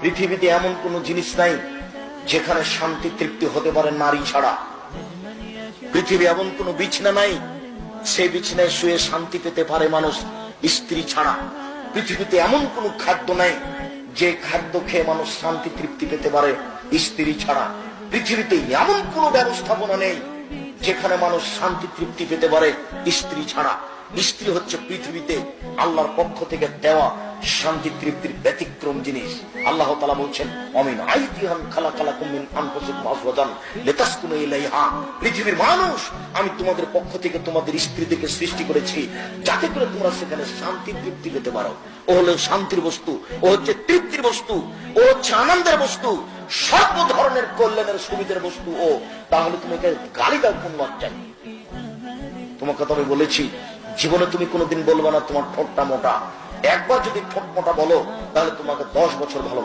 পৃথিবীতে এমন কোন জিনিস নাই যেখানে শান্তি তৃপ্তি হতে পারে নারী ছাড়া। পৃথিবী এমন কোন বিছনা নাই, সেই বিছনায় শুয়ে শান্তি পেতে পারে মানুষ স্ত্রী ছাড়া। পৃথিবীতে এমন কোন খাদ্য নাই যে খাদ্য খেয়ে মানুষ শান্তি তৃপ্তি পেতে পারে স্ত্রী ছাড়া। পৃথিবীতে এমন কোন ব্যবস্থাপনা নেই যেখানে মানুষ শান্তি তৃপ্তি পেতে পারে স্ত্রী ছাড়া। স্ত্রী হচ্ছে পৃথিবীতে আল্লাহর পক্ষ থেকে দেওয়া শান্তি, তৃপ্তির ব্যতিক্রম জিনিস। আল্লাহ তালা বলছেন, অমিন আইতিহান খালা খালা কুমিন আনফুসিকুম আজওয়াজান লিতাসকুনু ইলাইহা। পৃথিবীর মানুষ, আমি তোমাদের পক্ষ থেকে তোমাদের স্ত্রীদেরকে সৃষ্টি করেছি, যাতে করে তোমরা সেখানে শান্তি, তৃপ্তি পেতে পারো। ও হলো শান্তির বস্তু, ও হচ্ছে তৃপ্তির বস্তু, ও হচ্ছে আনন্দের বস্তু, সর্ব ধরনের কল্যাণের সুবিধার বস্তু ও। তাহলে তুমি একে গালি দাও কোন লজ্জায়? তোমাকে তো আমি বলেছি, জীবনে তুমি কোনোদিন বলবে না তোমার ঠোঁটটা মোটা। একবার যদি ঠোঁট মোটা বলো তাহলে তোমাকে দশ বছর ভালো